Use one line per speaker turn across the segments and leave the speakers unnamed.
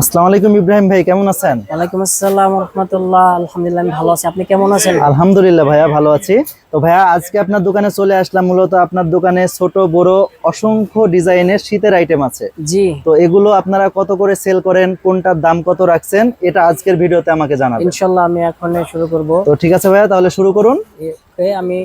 আসসালামু আলাইকুম ইব্রাহিম ভাই কেমন আছেন?
ওয়ালাইকুম আসসালাম রহমতুল্লাহ আলহামদুলিল্লাহ আমি ভালো আছি। আপনি কেমন আছেন?
আলহামদুলিল্লাহ ভাইয়া ভালো আছি। তো ভাইয়া আজকে আপনার দোকানে চলে আসলাম মূলত আপনার দোকানে ছোট বড় অসংখ্য ডিজাইনের শীতের আইটেম আছে।
জি।
তো এগুলো আপনারা কত করে সেল করেন কোনটার দাম কত রাখছেন এটা আজকের ভিডিওতে আমাকে জানাবেন।
ইনশাল্লাহ আমি এখন শুরু করব।
তো ঠিক আছে ভাইয়া তাহলে শুরু করুন।
আমি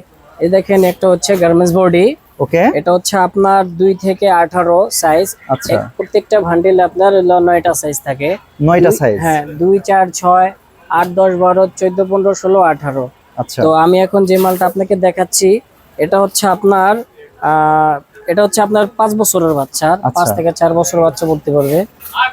এই দেখেন একটা হচ্ছে গার্মেন্টস বডি
ওকে?
এটা হচ্ছে আপনার দুই থেকে আঠারো সাইজ
আচ্ছা।
প্রত্যেকটা ভান্ডিল আপনার হলো নয়টা সাইজ থাকে।
নয়টা
দুই-
সাইজ
হ্যাঁ দুই চার ছয় আট দশ বারো চোদ্দ পনেরো ষোলো আঠারো।
আচ্ছা।
তো আমি এখন যে মালটা আপনাকে দেখাচ্ছি এটা হচ্ছে আপনার এটা হচ্ছে আপনার পাঁচ বছরের বাচ্চা। পাঁচ
আচ্ছা।
থেকে চার বছরের বাচ্চা বলতে পারবে।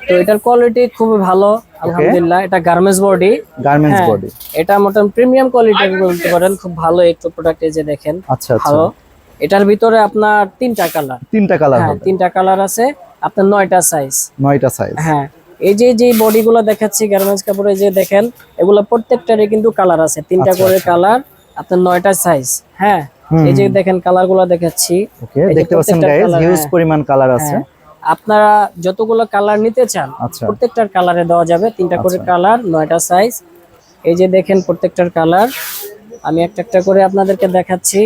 তো এটার কোয়ালিটি খুবই ভালো আলহামদুলিল্লাহ। এটা গার্মেন্টস বডি
গার্মেন্টস। বডি
এটা মোটামুটি প্রিমিয়াম কোয়ালিটির বলতে পারেন। খুব ভালো একটু প্রোডাক্ট এই যে দেখেন।
আচ্ছা আচ্ছা।
ভালো। এটার ভিতরে আপনার তিনটা কালার।
তিনটা কালার
হ্যাঁ তিনটা কালার আছে আপনার নয়টা সাইজ
নয়টা সাইজ
হ্যাঁ এই যে যে বডিগুলো দেখাচ্ছি গার্মেন্টস কাপড়ে যে দেখেন এগুলো প্রত্যেকটারই কিন্তু কালার আছে। তিনটা
আচ্ছা,
করে কালার আপনার নয়টা সাইজ হ্যাঁ এই যে দেখেন কালারগুলো দেখাচ্ছি।
ওকে দেখতে পাচ্ছেন গাইস হিউজ
হ্যাঁ।
পরিমাণ কালার আছে।
হ্যাঁ। আপনারা যতগুলো কালার নিতে চান
আচ্ছা।
প্রত্যেকটার কালারে দেওয়া যাবে। তিনটা করে
আচ্ছা।
কালার নয়টা সাইজ এই যে দেখেন প্রত্যেকটার কালার। আমি একটা একটা করে আপনাদেরকে দেখাচ্ছি।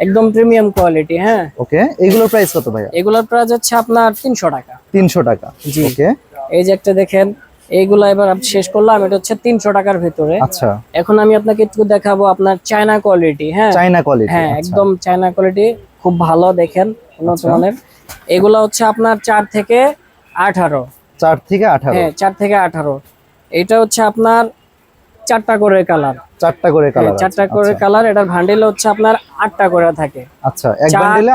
একদম প্রিমিয়াম কোয়ালিটি হ্যাঁ।
ওকে এগুলোর প্রাইস কত ভাইয়া?
এগুলোর প্রাইস হচ্ছে আপনার তিনশো টাকা।
তিনশো টাকা।
জি।
ওকে
এই যে একটা দেখেন এইগুলা এবার আমি শেষ করলাম এটা হচ্ছে তিনশো টাকার ভিতরে।
আচ্ছা।
এখন আমি আপনাকে একটু দেখাবো আপনার চায়না কোয়ালিটি হ্যাঁ।
চাইনা কোয়ালিটি
হ্যাঁ একদম চায়না কোয়ালিটি খুব ভালো দেখেন উন্নত
আচ্ছা।
মানের এগুলো হচ্ছে আপনার চার থেকে আঠারো।
চার থেকে আঠারো।
হ্যাঁ চার থেকে আঠারো। এটা হচ্ছে আপনার চারটা করে কালার।
চারটা করে কালার
চারটা করে কালার এটার ভান্ডিল হচ্ছে আপনার আটটা করে থাকে।
আচ্ছা এক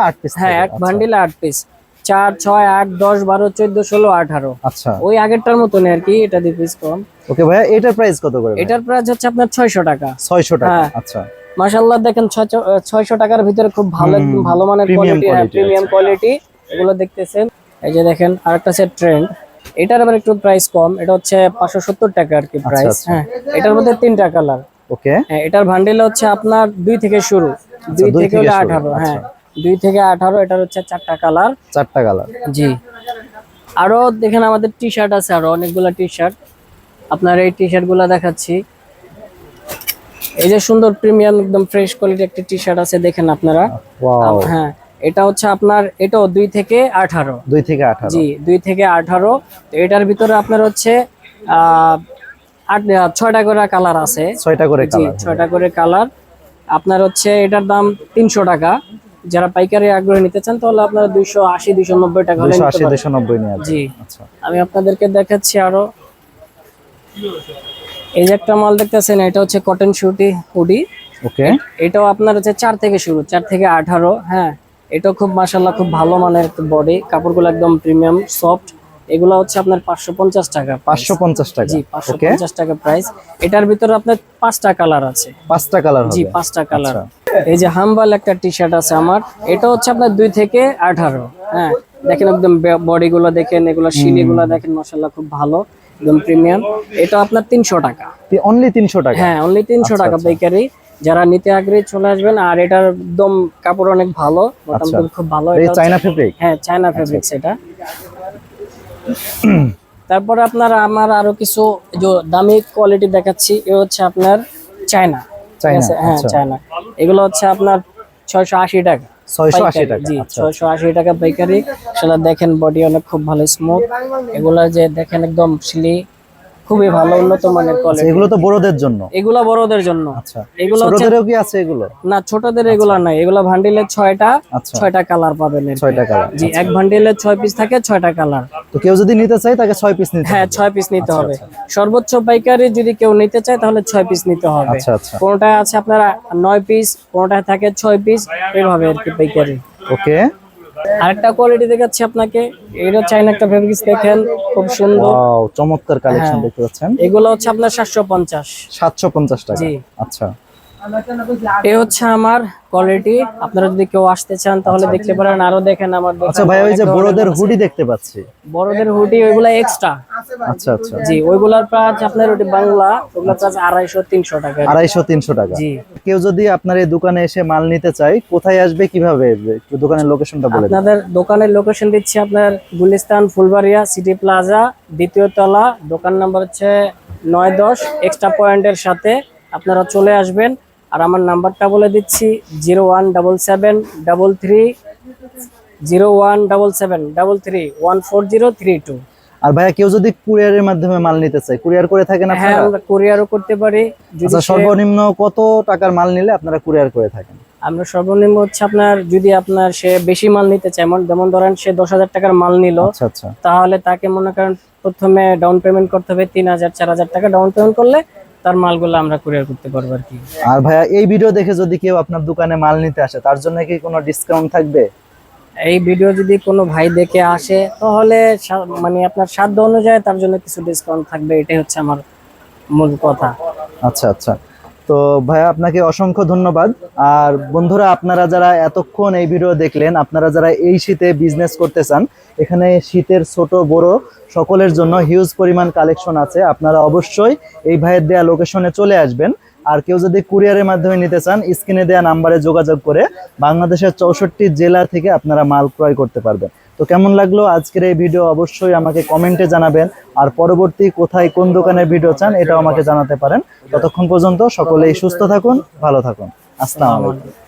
আট পিস
হ্যাঁ এক ভান্ডিলে আট পিস চার ছয় আট দশ বারো চোদ্দ ষোলো আঠারো।
আচ্ছা।
ওই আগেরটার মতনই আর কি এটা দুই পিস কম।
ওকে ভাইয়া এটার প্রাইস কত করে
এটার প্রাইস হচ্ছে আপনার ছয়শো টাকা।
ছয়শো টাকা
হ্যাঁ।
আচ্ছা।
মাশাল্লাহ দেখেন ছয়শো টাকার ভিতরে খুব ভালো ভালো মানের কোয়ালিটি প্রিমিয়াম কোয়ালিটি এগুলো দেখতেছেন। এই যে দেখেন আরেকটা সেট ট্রেন্ড এটার আবার একটু প্রাইস কম। এটা হচ্ছে পাঁচশো সত্তর টাকা আর কি প্রাইস
আচ্ছা।
হ্যাঁ এটার মধ্যে তিনটা কালার
ওকে
হ্যাঁ এটার ভান্ডেল হচ্ছে আপনার দুই থেকে শুরু। দুই
দুই
থেকে আঠারো হ্যাঁ
আচ্ছা।
দুই থেকে আঠারো এটার হচ্ছে চারটা কালার
চারটা কালার
জি। আরও দেখেন আমাদের টি শার্ট আছে আরও অনেকগুলা টি শার্ট আপনার এই টি শার্টগুলা দেখাচ্ছি। এই যে সুন্দর প্রিমিয়াম একদম ফ্রেশ কোয়ালিটি একটা টি শার্ট আছে দেখেন আপনারা। হ্যাঁ এটা হচ্ছে আপনার এটাও দুই থেকে আঠারো।
দুই থেকে আঠারো।
জি দুই থেকে আঠারো। এটার ভিতরে আপনার হচ্ছে আহ, আট ছয়টা করে কালার আছে।
ছয়টা করে
ছয়টা করে কালার। আপনার হচ্ছে এটার দাম তিনশো টাকা। যারা পাইকারি আগ্রহে নিতে চান তাহলে আপনারা দুইশো আশি দুইশো নব্বই টাকা জি।
আচ্ছা।
আমি আপনাদেরকে দেখাচ্ছি আরও। এই যে একটা মাল দেখতেছেন এটা হচ্ছে কটন শুটি হুডি
ওকে।
এটাও আপনার হচ্ছে চার থেকে শুরু চার থেকে আঠারো হ্যাঁ। এটাও খুব মাসাল্লাহ খুব ভালো মানের বডি কাপড়গুলো একদম প্রিমিয়াম সফট এগুলো হচ্ছে আপনার পাঁচশো পঞ্চাশ টাকা
পাঁচশো পঞ্চাশ টাকা।
জি পাঁচশো পঞ্চাশ টাকা প্রাইস এটার ভিতরে আপনার পাঁচটা কালার আছে।
পাঁচটা কালার
জি পাঁচটা কালার
আচ্ছা।
এই যে হাম্বাল একটা টি শার্ট আছে আমার। এটা হচ্ছে আপনার দুই থেকে আঠারো। হ্যাঁ দেখেন একদম বডি গুলো দেখেন এগুলো শিলি গুলো দেখেন মশাল্লা খুব ভালো একদম প্রিমিয়াম এটা আপনার তিনশো টাকা।
অনলি তিনশো টাকা।
হ্যাঁ অনলি তিনশো
আচ্ছা,
টাকা
আচ্ছা।
পাইকারি যারা নিতে আগ্রহী চলে আসবেন আর এটার একদম কাপড় অনেক ভালো মোটামুটি খুব ভালো।
চাইনা ফেব্রিক
হ্যাঁ চায়না ফেব্রিক এটা তারপরে আপনার আমার আরও কিছু যে দামি কোয়ালিটি দেখাচ্ছি এ হচ্ছে আপনার চায়না? হ্যাঁ
আচ্ছা।
চায়না। এগুলো হচ্ছে আপনার ছয়শো আশি টাকা।
ছয়শো আশি টাকা
জি
আচ্ছা
ছয়শো আশি টাকা পাইকারি। সেটা দেখেন বডি অনেক খুব ভালো স্মুথ এগুলা যে দেখেন একদম সিলি খুবই ভালো উন্নত মানের
আচ্ছা,
কোয়ালিটি
এগুলো তো বড়দের জন্য?
এগুলো বড়দের জন্য।
আচ্ছা
এগুলো
ছোটদেরও কি আছে এগুলো?
না ছোটদের এগুলো নাই। এগুলো ভান্ডিলের ছয়টা
আচ্ছা।
ছয়টা কালার পাবেন এর।
ছয়টা কালার
জি এক ভান্ডিলের ছয় পিস থাকে ছয়টা কালার
তো কেউ যদি নিতে চায় তাকে ছয় পিস নিতে
হ্যাঁ
হবে।
ছয় পিস নিতে
আচ্ছা,
হবে।
আচ্ছা।
সর্বোচ্চ পাইকারি যদি কেউ নিতে চায় তাহলে ছয় পিস নিতে হবে।
আচ্ছা আচ্ছা।
কোনটা আছে আপনার নয় পিস কোনটা থাকে ছয় পিস এভাবে আর কি পাইকারি।
ওকে
আরেকটা কোয়ালিটি দেখাচ্ছি আপনাকে। এটা চাইনা একটা ফেব্রিক্স দেখেন খুব সুন্দর।
ওয়াও চমৎকার কালেকশন
হ্যাঁ।
দেখতে পাচ্ছেন।
এগুলো হচ্ছে আপনার সাতশো পঞ্চাশ।
সাতশো পঞ্চাশ টাকা।
জি।
আচ্ছা।
এই হচ্ছে আমার কোয়ালিটি আপনারা যদি কেউ আসতে চান তাহলে দেখতে পারেন। আরও দেখেন আমার
আচ্ছা ভাই ওই যে বড়দের হুডি দেখতে পাচ্ছি।
বড়দের হুডি ওইগুলা এক্সট্রা
আচ্ছা আচ্ছা।
জি ওইগুলার প্রাইস আপনার ওটি বাংলা ওগুলা প্রাইস আড়াইশো তিনশো টাকা।
আড়াইশো তিনশো টাকা।
জি।
কেউ যদি আপনার এই দোকানে এসে মাল নিতে চায় কোথায় আসবে কীভাবে? আসবে একটু দোকানের লোকেশনটা বলে দিন।
আপনাদের দোকানের লোকেশন দিচ্ছি আপনার গুলিস্তান ফুলবাড়িয়া সিটি প্লাজা দ্বিতীয় তলা। দোকান নাম্বার হচ্ছে নয় দশ এক্সট্রা পয়েন্টের সাথে আপনারা চলে আসবেন। আর আমার নাম্বারটা বলে দিচ্ছি zero one double seven double three zero one double seven double three one four zero three two.
আর ভাইয়া কেউ যদি কুরিয়ারের মাধ্যমে মাল নিতে চায় কুরিয়ার করে থাকেন
হ্যাঁ
আপনারা?
আমরা কুরিয়ারও করতে পারি। যদি
আচ্ছা সর্বনিম্ন কত টাকার মাল নিলে আপনারা কুরিয়ার করে থাকেন?
আমরা সর্বনিম্ন হচ্ছে আপনার যদি আপনার সে বেশি মাল নিতে চায় যেমন- যেমন ধরেন সে দশ হাজার টাকার মাল নিল
আচ্ছা আচ্ছা।
তাহলে তাকে মনে করেন প্রথমে ডাউন পেমেন্ট করতে হবে তিন হাজার চার হাজার টাকা ডাউন পেমেন্ট করলে তার মালগুলো আমরা কুরিয়ার করতে পারব আর কি।
আর ভাইয়া এই ভিডিও দেখে যদি কেউ আপনার দোকানে মাল নিতে আসে তার জন্য কি কোনো ডিসকাউন্ট থাকবে?
এই ভিডিও যদি কোনো ভাই দেখে আসে তাহলে মানে আপনার সাধ্য অনুযায়ী তার জন্য কিছু ডিসকাউন্ট থাকবে এটাই হচ্ছে আমার মূল কথা।
আচ্ছা আচ্ছা। তো ভাইয়া, আপনাকে অসংখ্য ধন্যবাদ। আর বন্ধুরা, আপনারা যারা এতক্ষণ এই ভিডিও দেখলেন, আপনারা যারা এই শীতে বিজনেস করতে চান, এখানে শীতের ছোট, বড় সকলের জন্য হিউজ পরিমাণ কালেকশন আছে। আপনারা অবশ্যই এই ভাইয়ের দেয়া লোকেশনে চলে আসবেন। আর কেউ যদি কুরিয়ারের মাধ্যমে নিতে চান, স্ক্রিনে দেওয়া নাম্বারে যোগাযোগ করে বাংলাদেশের চৌষট্টি জেলা থেকে আপনারা মাল ক্রয় করতে পারবেন। তো কেমন লাগল আজকের এই ভিডিও? অবশ্যই আমাকে কমেন্টে জানাবেন। আর পরবর্তী কোথায় কোন দোকানের ভিডিও চান, এটাও আমাকে জানাতে পারেন। ততক্ষণ পর্যন্ত সকলেই সুস্থ থাকুন, ভালো থাকুন। আসসালামু আলাইকুম।